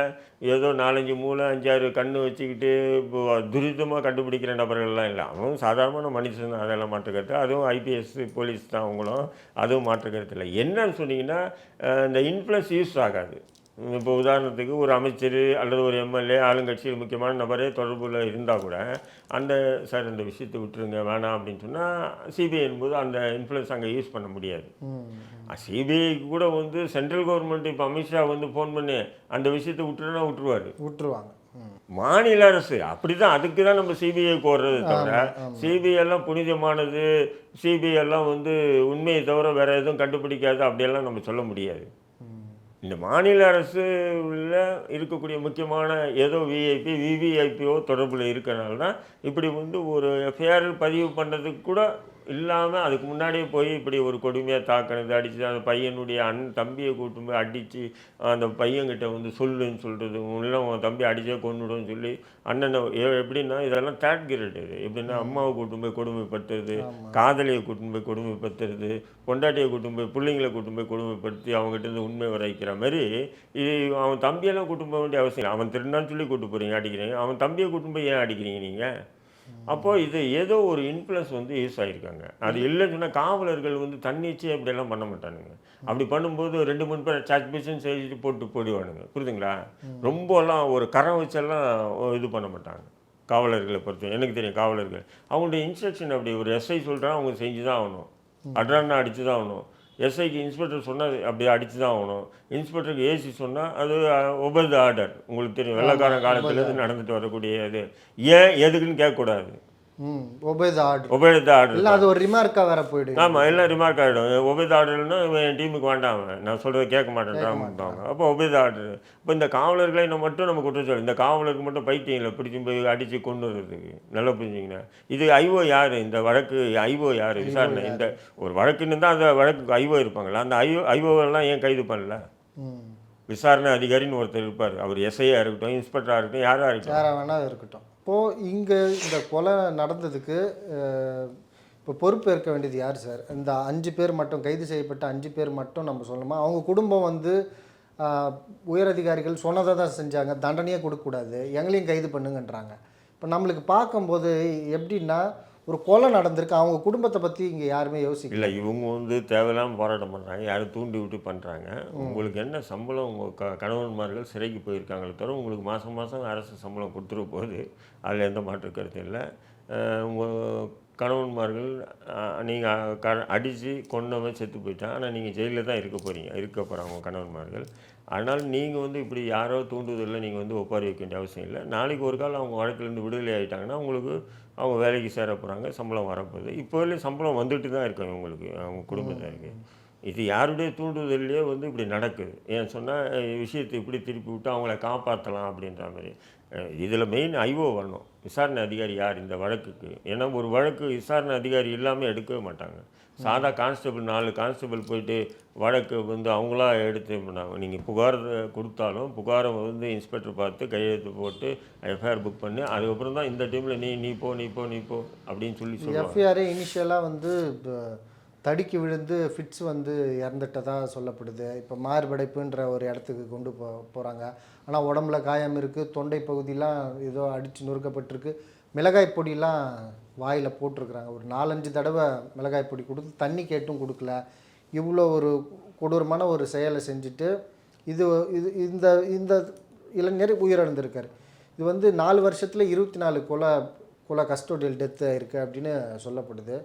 ஏதோ நாலஞ்சு மூளை அஞ்சாறு கண்ணு வச்சுக்கிட்டு இப்போ துரிதமாக கண்டுபிடிக்கிற நபர்கள்லாம் இல்லை. அவன் சாதாரணமான மனுஷன் தான் அதெல்லாம் மாற்றுக்கிறது. அதுவும் ஐபிஎஸ் போலீஸ் தான் அவங்களும் அதுவும் மாற்றுக்கிறது இல்லை. என்னன்னு சொன்னீங்கன்னா இந்த இன்ஃப்ளூயன்ஸ் யூஸ் ஆகாது. இப்போ உதாரணத்துக்கு ஒரு அமைச்சர் அல்லது ஒரு எம்எல்ஏ ஆளுங்கட்சியில் முக்கியமான நபரே தொடர்புல இருந்தால் கூட அந்த சார் இந்த விஷயத்தை விட்டுருங்க வேணாம் அப்படின்னு சொன்னால் சிபிஐ என்பது அந்த இன்ஃப்ளூயன்ஸ் அங்கே யூஸ் பண்ண முடியாது. சிபிஐக்கு கூட வந்து சென்ட்ரல் கவர்மெண்ட் இப்போ அமித்ஷா வந்து ஃபோன் பண்ணி அந்த விஷயத்தை விட்டுருன்னா விட்டுருவாரு. விட்டுருவாங்க. மாநில அரசு அப்படிதான் அதுக்கு தான் நம்ம சிபிஐ கோர்றது தவிர சிபிஐ எல்லாம் புனிதமானது சிபிஐ எல்லாம் வந்து உண்மையை தவிர வேற எதுவும் கண்டுபிடிக்காது அப்படியெல்லாம் நம்ம சொல்ல முடியாது. இந்த மாநில அரசு உள்ள இருக்கக்கூடிய முக்கியமான ஏதோ விஐபி விவிஐபிஓ தொடர்பில் இருக்கிறனால தான் இப்படி வந்து ஒரு எஃப்ஐஆர் பதிவு பண்ணுறதுக்கு கூட இல்லாமல் அதுக்கு முன்னாடியே போய் இப்படி ஒரு கொடுமையாக தாக்கினது அடிச்சு அந்த பையனுடைய அண் தம்பியை கூட்டு போய் அடித்து அந்த பையன்கிட்ட வந்து சொல்லுன்னு சொல்கிறது உள்ள உன் தம்பி அடிச்சே கொண்டுடுன்னு சொல்லி அண்ணனை எப்படின்னா இதெல்லாம் தேர்ட் கிரேட் இது. எப்படின்னா அம்மாவை கூட்டு போய் கொடுமைப்படுத்துறது காதலியை கூட்டு போய் கொடுமைப்படுத்துறது பொண்டாட்டியை கூட்டு போய் பிள்ளைங்களை கூட்டு போய் கொடுமைப்படுத்தி அவங்ககிட்ட இருந்து உண்மை வரைக்கிற மாதிரி இது அவன் தம்பியெல்லாம் கூட்டு போக வேண்டிய அவசியம். அவன் திருடான்னு சொல்லி கூட்டு போகிறீங்க அடிக்கிறீங்க. அவன் தம்பியை கூட்டு போய் ஏன் அடிக்கிறீங்க நீங்கள் அப்போது இது ஏதோ ஒரு இன்ஃப்ளூயன்ஸ் வந்து யூஸ் ஆகிருக்காங்க அது இல்லைன்னு சொன்னால் காவலர்கள் வந்து தன்னிச்சை அப்படியெல்லாம் பண்ண மாட்டானுங்க. அப்படி பண்ணும்போது ரெண்டு மூணு பேர் சார்ஜ் பிசன் செஞ்சுட்டு போட்டு போடுவானுங்க. புரியுதுங்களா? ரொம்பலாம் ஒரு கரம் வச்செல்லாம் இது பண்ண மாட்டாங்க. காவலர்களை பொறுத்த எனக்கு தெரியும் காவலர்கள். அவங்களுடைய இன்ஸ்ட்ரக்ஷன் அப்படி ஒரு எஸ்ஐ சொல்கிறான் அவங்க செஞ்சு தான் ஆகணும் அட்ரான்னா அடிச்சு தான் ஆகணும். எஸ்ஐக்கு இன்ஸ்பெக்டர் சொன்னால் அப்படி அடிச்சு தான் ஆகணும். இன்ஸ்பெக்டருக்கு ஏசி சொன்னால் அது ஒபது ஆர்டர் உங்களுக்கு தெரியும் வெள்ளக்காரன் காலத்துலேருந்து நடந்துட்டு வரக்கூடிய இது. ஏன் எதுக்குன்னு கேட்கக்கூடாது. ஒபேத ஆர்டர் ஒபேத ஆர்டர் இல்ல அது ஒரு வேற ஆமாம் எல்லாம் ரிமார்க் ஆகிடும் ஒபேத ஆர்டர்னா இவன் என் டீமுக்கு வேண்டாம். நான் சொல்கிறத கேட்க மாட்டேன்றாங்க அப்போ ஒபேத ஆர்டர் இப்போ இந்த காவலர்களை நம்ம மட்டும் நம்ம குற்றச்சாட்டு இந்த காவலருக்கு மட்டும் பைத்தியம் இல்லை. பிடிச்சி போய் அடித்து கொண்டு வர்றதுக்கு. நல்லா புரிஞ்சுங்கன்னா இது ஐஓ யார்? இந்த வழக்கு ஐஓ யார்? விசாரணை. இந்த ஒரு வழக்குன்னு தான் அந்த வழக்கு ஐஓ இருப்பாங்களா அந்த ஐஓ ஐஓவெல்லாம் ஏன் கைது பண்ணல? விசாரணை அதிகாரின்னு ஒருத்தர் இருப்பார். அவர் எஸ்ஐயாக இருக்கட்டும் இன்ஸ்பெக்டராக இருக்கட்டும் யாராக இருக்கட்டும். வேணா இருக்கட்டும். இப்போது இங்கே இந்த கொலை நடந்ததுக்கு இப்போ இப்போ பொறுப்பேற்க வேண்டியது யார் சார்? இந்த அஞ்சு பேர் மட்டும் கைது செய்யப்பட்ட அஞ்சு பேர் மட்டும் நம்ம சொல்லணுமா? அவங்க குடும்பம் வந்து உயரதிகாரிகள் சொன்னதை தான் செஞ்சாங்க. தண்டனையே கொடுக்கக்கூடாது. எங்களையும் கைது பண்ணுங்கன்றாங்க. இப்போ நம்மளுக்கு பார்க்கும்போது எப்படின்னா ஒரு கொலை நடந்திருக்கு. அவங்க குடும்பத்தை பற்றி இங்கே யாருமே யோசிக்கல. இல்லை இவங்க வந்து தேவையில்லாமல் போராட்டம் பண்ணுறாங்க யாரும் தூண்டி விட்டு பண்ணுறாங்க உங்களுக்கு என்ன சம்பளம்? உங்கள் க கணவன்மார்கள் சிறைக்கு போயிருக்காங்களே தவிர உங்களுக்கு மாதம் மாதம் அரசு சம்பளம் கொடுத்துரு போகுது அதில் எந்த மாற்று கருத்து இல்லை. உங்கள் கணவன்மார்கள் நீங்கள் க அடித்து கொன்னவன் செத்து போயிட்டான். ஆனால் நீங்கள் ஜெயிலில் தான் இருக்க போகிறீங்க இருக்க போகிறாங்க உங்கள் கணவன்மார்கள். அதனால் நீங்கள் வந்து இப்படி யாரோ தூண்டுதலில் நீங்கள் வந்து ஒப்பாரி வைக்க வேண்டிய அவசியம் இல்லை. நாளைக்கு ஒரு கால் அவங்க வழக்குலேருந்து விடுதலை ஆகிட்டாங்கன்னா உங்களுக்கு அவங்க வேலைக்கு சேர போகிறாங்க சம்பளம் வரப்போகுது. இப்போதுலேயும் சம்பளம் வந்துட்டு தான் இருக்கும் உங்களுக்கு அவங்க குடும்பத்தாருக்கு. இது யாருடைய தூண்டுதல்லையே வந்து இப்படி நடக்குது. ஏன் சொன்னால் விஷயத்தை இப்படி திருப்பி விட்டு அவங்கள காப்பாற்றலாம் அப்படின்ற மாதிரி. இதில் மெயின் ஐஓ வரணும். விசாரணை அதிகாரி யார் இந்த வழக்குக்கு? ஏன்னா ஒரு வழக்கு விசாரணை அதிகாரி இல்லாமல் எடுக்கவே மாட்டாங்க. சாதா கான்ஸ்டபிள் நாலு கான்ஸ்டபிள் போயிட்டு வழக்கு வந்து அவங்களா எடுத்து பண்ணாங்க நீங்கள் புகார் கொடுத்தாலும் புகாரை வந்து இன்ஸ்பெக்டர் பார்த்து கையெழுத்து போட்டு எஃப்ஐஆர் புக் பண்ணி. அதுக்கப்புறம் தான் இந்த டீமில் நீ நீ போ நீ போ நீ போ அப்படின்னு சொல்லி சொல்லுவாங்க. எஃப்ஐஆரே இனிஷியலாக வந்து தடுக்கி விழுந்து ஃபிட்ஸ் வந்து இறந்துட்டதாக சொல்லப்படுது. இப்போ மார்படைப்புன்ற ஒரு இடத்துக்கு கொண்டு போ போகிறாங்க ஆனால் உடம்புல காயம் இருக்குது தொண்டை பகுதியெலாம் ஏதோ அடித்து நொறுக்கப்பட்டிருக்கு. மிளகாய் பொடியெலாம் வாயில் போட்டிருக்கிறாங்க. ஒரு நாலஞ்சு தடவை மிளகாய் பொடி கொடுத்து தண்ணி கேட்டும் கொடுக்கல. இவ்வளோ ஒரு கொடூரமான ஒரு செயலை செஞ்சுட்டு இது இது இந்த இந்த இளைஞர் உயிரிழந்திருக்காரு. இது வந்து நாலு வருஷத்தில் இருபத்தி நாலு கொலை கொலை கஸ்டோடியல் டெத்து இருக்குது அப்படின்னு சொல்லப்படுது.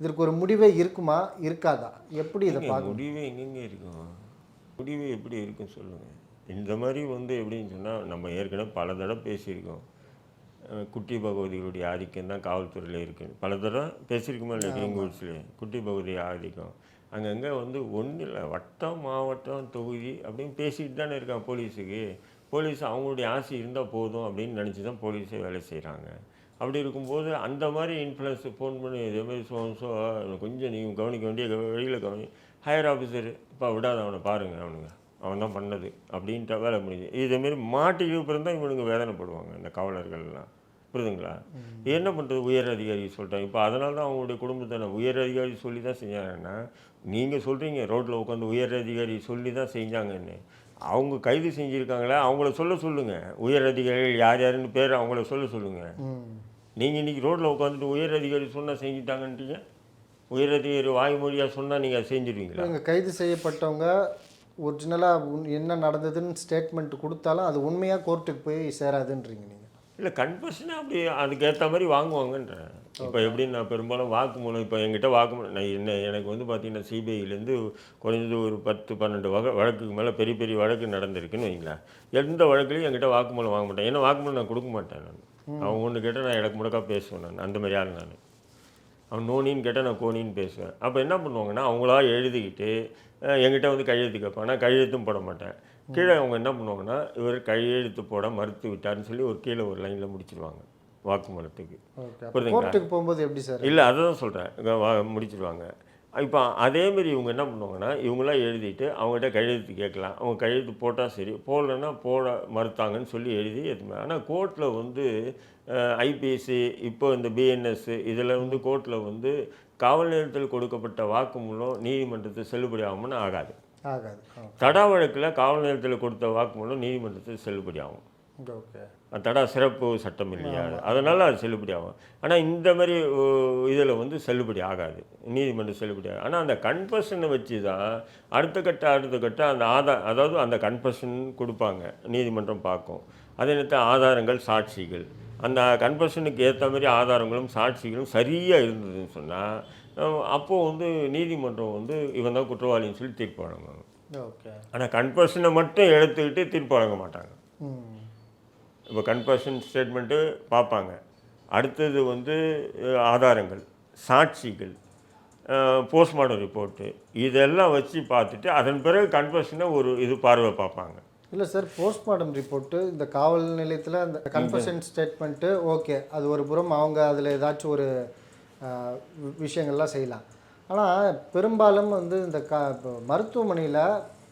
இதற்கு ஒரு முடிவே இருக்குமா? இருக்காதா? எப்படி இதை பார்க்க முடிவு எங்கெங்க இருக்கும்? முடிவு எப்படி இருக்கும் சொல்லுங்கள் இந்த மாதிரி வந்து எப்படின்னு சொன்னால் நம்ம ஏற்கனவே பல தடவை பேசியிருக்கோம். குட்டி பகவதிகளுடைய ஆதிக்கம் தான் காவல்துறையில் இருக்குது பல தடவை பேசியிருக்குமா இல்லை கிரிங்கூட்ஸ்லேயே குட்டி பகவதி ஆதிக்கம். அங்கங்கே வந்து ஒன்றும் இல்லை. வட்டம் மாவட்டம் தொகுதி அப்படின்னு பேசிட்டு தானே இருக்கான் போலீஸுக்கு. போலீஸ் அவங்களுடைய ஆசை இருந்தால் போதும் அப்படின்னு நினச்சி தான் போலீஸே வேலை செய்கிறாங்க அப்படி இருக்கும்போது அந்த மாதிரி இன்ஃப்ளூயன்ஸ் ஃபோன் பண்ணி இதே மாதிரி ஸோ ஸோ கொஞ்சம் நீங்கள் கவனிக்க வேண்டிய வெளியில் கவனி. ஹையர் ஆஃபீஸர் இப்போ விடாத அவனை பாருங்கள் அவனுங்க. அவன் தான் பண்ணது. அப்படின்ட்டு வேலை முடியுது இதேமாரி மாட்டிக்கு அப்புறம் தான் இவனுங்க வேதனைப்படுவாங்க இந்த காவலர்கள்லாம். புரியுதுங்களா? என்ன பண்ணுறது உயர் அதிகாரி சொல்லிட்டாங்க. இப்போ அதனால தான் அவங்களுடைய குடும்பத்தை நான் உயர் அதிகாரி சொல்லி தான் செஞ்சாங்கன்னா நீங்கள் சொல்கிறீங்க ரோட்டில் உட்காந்து உயர் அதிகாரி சொல்லி தான் செஞ்சாங்கன்னு. அவங்க கைது செஞ்சுருக்காங்களே? அவங்கள சொல்ல சொல்லுங்கள் உயர் அதிகாரிகள் யார் யாருன்னு பேர் அவங்கள சொல்ல சொல்லுங்கள் நீங்கள் இன்றைக்கி ரோட்டில் உட்காந்துட்டு உயர் அதிகாரி சொன்னால் செஞ்சுட்டாங்கன்றீங்க உயர் அதிகாரி வாய்மொழியாக சொன்னால் நீங்கள் செஞ்சுருவீங்களா? இவங்க கைது செய்யப்பட்டவங்க ஒரிஜினலாக என்ன நடந்ததுன்னு ஸ்டேட்மெண்ட் கொடுத்தாலும் அது உண்மையாக கோர்ட்டுக்கு போய் சேராதுன்றீங்க நீங்கள் இல்லை கன்ஃபர்ஷனாக அப்படி அதுக்கேற்ற மாதிரி வாங்குவாங்கன்றேன் இப்போ எப்படி நான் பெரும்பாலும் வாக்குமூலம் இப்போ என்கிட்ட வாக்குமூலம் நான் என்ன எனக்கு வந்து பார்த்தீங்கன்னா சிபிஐலேருந்து குறைஞ்சது ஒரு பத்து பன்னெண்டு வக வழக்குக்கு மேலே பெரிய பெரிய வழக்கு நடந்திருக்குன்னு வைங்களேன். எந்த வழக்குலையும் என்கிட்ட வாக்குமூலம் வாங்க மாட்டேன். ஏன்னா வாக்குமூலம் நான் கொடுக்க மாட்டேன் நான். அவங்க ஒன்று கேட்டால் நான் எனக்கு முடக்கா பேசுவேன் நான். அந்த மாதிரி ஆள் நான். அவன் நோனின்னு கேட்டால் நான் கோனின்னு பேசுவேன். அப்போ என்ன பண்ணுவாங்கன்னா அவங்களா எழுதிக்கிட்டு என்கிட்ட வந்து கையெழுத்து கேட்பாங்க நான் கையெழுத்தும் போட மாட்டேன். கீழே அவங்க என்ன பண்ணுவாங்கன்னா இவர் கையெழுத்து போட மறுத்து விட்டார்னு சொல்லி ஒரு கீழே ஒரு லைனில் முடிச்சிருவாங்க வாக்குமூலத்துக்கு. புரியுதுங்களா? போகும்போது எப்படி சார்? இல்லை அதை தான் சொல்கிறேன் முடிச்சிருவாங்க. இப்போ அதேமாரி இவங்க என்ன பண்ணுவாங்கன்னா இவங்களாம் எழுதிட்டு அவங்ககிட்ட கையெழுத்து கேட்கலாம். அவங்க கையெழுத்து போட்டால் சரி. போடலைன்னா போட மறுத்தாங்கன்னு சொல்லி எழுதி எதுவுமே ஆனால் கோர்ட்டில் வந்து ஐபிஎஸ்சி இப்போ இந்த பிஎன்எஸ் இதில் வந்து கோர்ட்டில் வந்து காவல் நிலையத்தில் கொடுக்கப்பட்ட வாக்குமூலம் நீதிமன்றத்தில் செல்லுபடி ஆகும்னு ஆகாது. ஆகாது. தடா வழக்கில் காவல் நிலையத்தில் கொடுத்த வாக்குமூலம் நீதிமன்றத்தில் செல்லுபடி ஆகும் தடா சிறப்பு சட்டம் இல்லையா? அதனால் அது செல்லுபடி ஆகும். ஆனால் இந்த மாதிரி இதில் வந்து செல்லுபடி ஆகாது. நீதிமன்றம் செல்லுபடி ஆகும் ஆனால் அந்த கன்ஃபஷனை வச்சு தான் அடுத்த கட்ட அடுத்த கட்ட அந்த ஆதா அதாவது அந்த கன்ஃபஷன் கொடுப்பாங்க. நீதிமன்றம் பார்க்கும். அதே நேரத்தில் ஆதாரங்கள் சாட்சிகள். அந்த கன்ஃபஷனுக்கு ஏற்ற மாதிரி ஆதாரங்களும் சாட்சிகளும் சரியாக இருந்ததுன்னு சொன்னால் அப்போது வந்து நீதிமன்றம் வந்து இவன் தான் குற்றவாளின்னு சொல்லி தீர்ப்பு வழங்குவாங்க. ஓகே. ஆனால் கன்ஃபஷனை மட்டும் எடுத்துக்கிட்டு தீர்ப்பு வழங்க மாட்டாங்க. ம். இப்போ கன்ஃபர்ஷன் ஸ்டேட்மெண்ட்டு பார்ப்பாங்க. அடுத்தது வந்து ஆதாரங்கள் சாட்சிகள் போஸ்ட்மார்ட்டம் ரிப்போர்ட்டு இதெல்லாம் வச்சு பார்த்துட்டு அதன் பிறகு கன்ஃபர்ஷனை ஒரு இது பார்வை பார்ப்பாங்க. இல்லை சார் போஸ்ட்மார்ட்டம் ரிப்போர்ட்டு இந்த காவல் நிலையத்தில் அந்த கன்ஃபஷன் ஸ்டேட்மெண்ட்டு ஓகே அது ஒரு புறம் அவங்க அதில் ஏதாச்சும் ஒரு விஷயங்கள்லாம் செய்யலாம். ஆனால் பெரும்பாலும் வந்து இந்த க மருத்துவமனையில்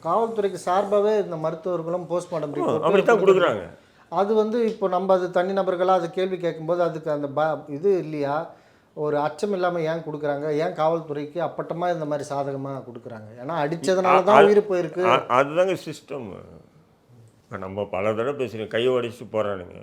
காவல்துறைக்கு சார்பாகவே இந்த மருத்துவர்களும் போஸ்ட்மார்ட்டம் அப்படி தான் ரிப்போர்ட் கொடுக்குறாங்க. அது வந்து இப்போ நம்ம அது தனி நபர்களாக அது கேள்வி கேட்கும்போது அதுக்கு அந்த ப இது இல்லையா? ஒரு அச்சம் இல்லாமல் ஏன் கொடுக்குறாங்க? ஏன் காவல்துறைக்கு அப்பட்டமாக இந்த மாதிரி சாதகமாக கொடுக்குறாங்க? ஏன்னா அடித்ததுனால தான் உயிர் போயிருக்கு. அதுதாங்க சிஸ்டம் இப்போ நம்ம பல தடவை பேசுகிறோம் கையை உடைச்சிட்டு போகிறானுங்க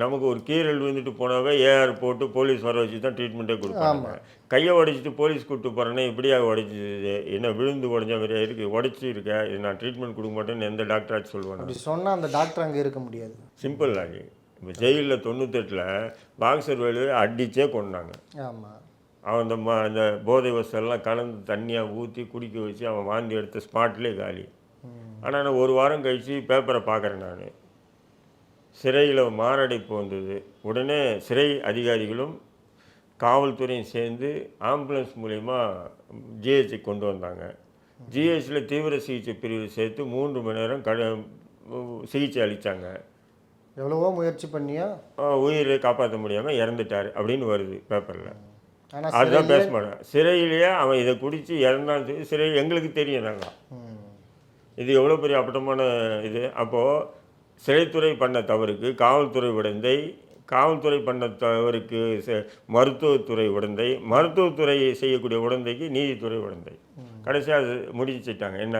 நமக்கு ஒரு கீரல் விழுந்துட்டு போனாவே ஏஆர் போட்டு போலீஸ் வர வச்சு தான் ட்ரீட்மெண்ட்டே கொடுப்பாங்க. கையை உடைச்சிட்டு போலீஸ் கூப்பிட்டு போகிறேன்னா இப்படியா உடைச்சிது என்ன விழுந்து உடஞ்ச மாதிரியா இருக்குது உடச்சி இருக்க இது நான் ட்ரீட்மெண்ட் கொடுக்க மாட்டேன்னு எந்த டாக்டராச்சும் சொல்லுவாங்க அப்படி சொன்னால் அந்த டாக்டர் அங்கே இருக்க முடியாது. சிம்பிள் லாஜிக் இப்போ ஜெயிலில் தொண்ணூத்தெட்டில் பாக்ஸர் வேலுவை அடிச்சே கொண்டாங்க ஆமாம் அவன் அந்த ம அந்த போதை வசெல்லாம் கலந்து தண்ணியாக ஊற்றி குடிக்க வச்சு அவன் வாந்தி எடுத்த ஸ்பாட்லேயே காலி. ஆனால் நான் ஒரு வாரம் கழித்து பேப்பரை பார்க்குறேன் நான். சிறையில் மாரடைப்பு வந்தது. உடனே சிறை அதிகாரிகளும் காவல்துறையும் சேர்ந்து ஆம்புலன்ஸ் மூலயமா ஜிஹெச்சுக்கு கொண்டு வந்தாங்க. ஜிஹெச்சில் தீவிர சிகிச்சை பிரிவு சேர்த்து மூன்று மணி நேரம் கட சிகிச்சை அளித்தாங்க எவ்வளவோ முயற்சி பண்ணியா? உயிரை காப்பாற்ற முடியாமல் இறந்துட்டார் அப்படின்னு வருது பேப்பரில் அதுதான் பேச மாட்டேன் சிறையிலேயே அவன் இதை குடித்து இறந்தான் சொல்லி சிறை எங்களுக்கு தெரியும் நாங்கள் இது எவ்வளோ பெரிய அப்பட்டமான இது. அப்போது சிறைத்துறை பண்ண தவறுக்கு காவல்துறை உடந்தை காவல்துறை பண்ண தவறுக்கு மருத்துவத்துறை உடந்தை மருத்துவத்துறை செய்யக்கூடிய உடந்தைக்கு நீதித்துறை உடந்தை. கடைசியாக அது முடிச்சிட்டாங்க என்ன?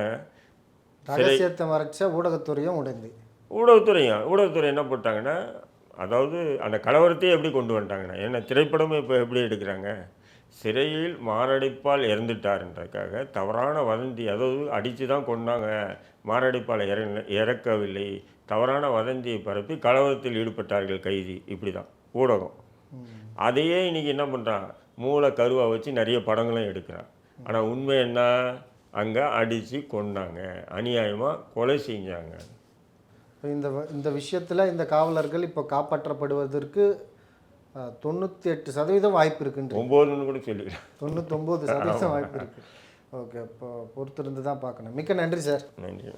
ரகசியத்தை மறைச்ச ஊடகத்துறையும் உடைந்து. ஊடகத்துறையும் ஊடகத்துறை என்ன போட்டாங்கன்னா அதாவது அந்த கலவரத்தையே எப்படி கொண்டு வந்துட்டாங்கன்னா ஏன்னா திரைப்படமும் இப்போ எப்படி எடுக்கிறாங்க? சிறையில் மாரடைப்பால் இறந்துட்டாருன்றதுக்காக தவறான வதந்தி அதாவது அடித்து தான் கொண்டாங்க மாரடைப்பால் இற இறக்கவில்லை. தவறான வதந்தியை பரப்பி கலவரத்தில் ஈடுபட்டார்கள் கைதி. இப்படி தான் ஊடகம் அதையே இன்னைக்கு என்ன பண்ணுறான் மூளை கருவா வச்சு நிறைய படங்களும் எடுக்கிறான். ஆனால் உண்மை என்ன? அங்கே அடித்து கொண்டாங்க அநியாயமாக கொலை செஞ்சாங்க. இந்த இந்த விஷயத்தில் இந்த காவலர்கள் இப்போ காப்பாற்றப்படுவதற்கு தொண்ணூற்றி எட்டு சதவீதம் வாய்ப்பு இருக்குன்ற ஒம்போதுன்னு கூட சொல்லிக்கிறேன் தொண்ணூத்தொம்பது சதவீதம் வாய்ப்பு இருக்குது ஓகே இப்போ பொறுத்திருந்து தான் பார்க்கணும். மிக்க நன்றி சார். நன்றி.